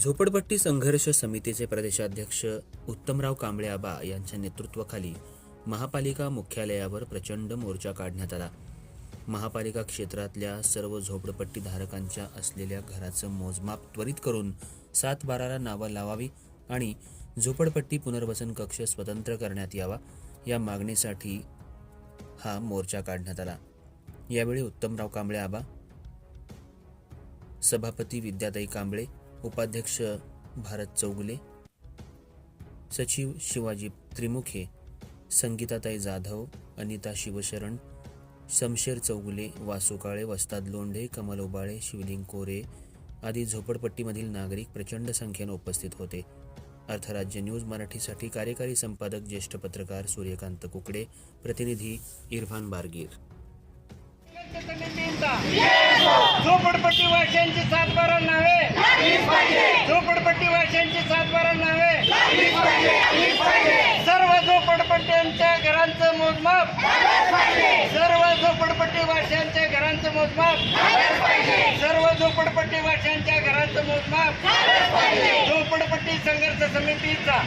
झोपडपट्टी संघर्ष समितीचे प्रदेशाध्यक्ष उत्तमराव कांबळे आबा यांच्या नेतृत्वाखाली महापालिका मुख्यालयावर प्रचंड मोर्चा काढण्यात आला. महापालिका क्षेत्रातल्या सर्व झोपडपट्टी धारकांच्या असलेल्या घराचं मोजमाप त्वरित करून सात बाराला नावं लावावी आणि झोपडपट्टी पुनर्वसन कक्ष स्वतंत्र करण्यात यावा या मागणीसाठी हा मोर्चा काढण्यात आला. यावेळी उत्तमराव कांबळे आबा सभापती विद्याताई कांबळे उपाध्यक्ष भारत चौगुले सचिव शिवाजी त्रिमुखे संगीताताई जाधव अनिता शिवशरण शमशेर चौगुले वासू काळे वस्ताद लोंढे कमल ओबाळे शिवलिंग कोरे आदी झोपडपट्टीमधील नागरिक प्रचंड संख्येनं उपस्थित होते. अर्थराज्य न्यूज मराठीसाठी कार्यकारी संपादक ज्येष्ठ पत्रकार सूर्यकांत कुकडे प्रतिनिधी इरफान बारगीर. झोपडपट्टी वाशांची सात बारा नावे. झोपडपट्टी वाशांची सात बारा नावे. सर्व झोपडपट्ट्यांच्या घरांचं मोजमाप. सर्व झोपडपट्टी वाशांच्या घरांचं मोजमाप. सर्व झोपडपट्टी वाशांच्या घरांचं मोजमाप. झोपडपट्टी संघर्ष समितीचा.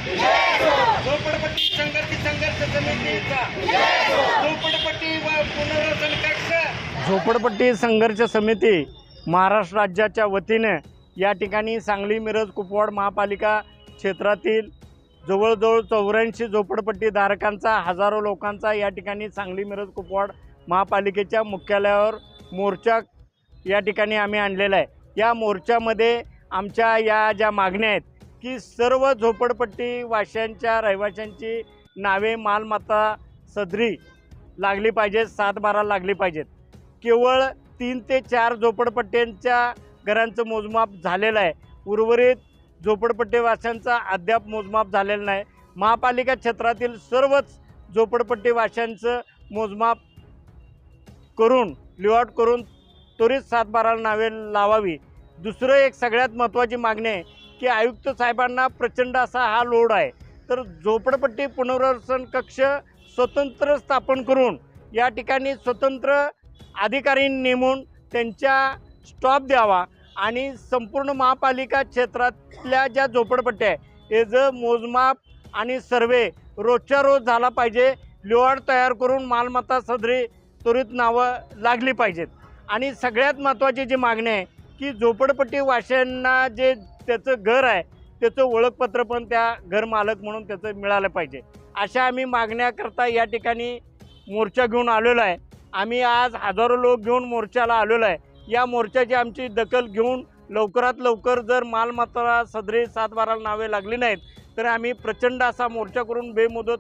झोपडपट्टी संघर्ष संघर्ष समितीचा. झोपडपट्टी व पुनर्वसन कक्ष. झोपडपट्टी संघर्ष समिती. महाराष्ट्र राज्याच्या वतीने या ठिकाणी सांगली मिरज कुपवाड महापालिका क्षेत्रातील जवळजवळ चौऱ्याऐंशी झोपडपट्टी धारकांचा हजारो लोकांचा या ठिकाणी सांगली मिरज कुपवाड महापालिकेच्या मुख्यालयावर मोर्चा या ठिकाणी आम्ही आणलेला आहे. या मोर्चामध्ये आमच्या या ज्या मागण्या आहेत की सर्व झोपडपट्टी वाशांच्या रहिवाशांची नावे मालमत्ता सदरी लागली पाहिजेत सात बारा लागली पाहिजेत. केवळ तीन ते चार झोपडपट्ट्यांच्या घरांचं मोजमाप झालेलं आहे. उर्वरित झोपडपट्टीवाशांचा अद्याप मोजमाप झालेलं नाही. महापालिका क्षेत्रातील सर्वच झोपडपट्टीवाशांचं मोजमाप करून लिआउट करून त्वरित सातबाराला नावे लावावी. दुसरं एक सगळ्यात महत्त्वाची मागणी आहे की आयुक्त साहेबांना प्रचंड असा हा लोड आहे. तर झोपडपट्टी पुनर्वसन कक्ष स्वतंत्र स्थापन करून या ठिकाणी स्वतंत्र अधिकारी नेमून त्यांच्या स्टॉप द्यावा आणि संपूर्ण महापालिका क्षेत्रातल्या ज्या झोपडपट्ट्या आहे याचं मोजमाप आणि सर्वे रोजच्या रोज झाला पाहिजे लिवाड तयार करून मालमत्ता सदरी त्वरित नावं लागली पाहिजेत. आणि सगळ्यात महत्त्वाची जी मागणी आहे की झोपडपट्टी वाशांना जे त्याचं घर आहे त्याचं ओळखपत्र पण त्या घरमालक म्हणून त्याचं मिळालं पाहिजे. अशा आम्ही मागण्याकरता या ठिकाणी मोर्चा घेऊन आलेलो आहे. आम्ही आज हजारो लोक घेऊन मोर्चाला आलेलो आहे. या मोर्चाची आमची दखल घेऊन लवकरात लवकर जर मालमत्ता सदरे सातबाराला नावे लागली नाहीत तर आम्ही प्रचंड असा मोर्चा करून बेमुदत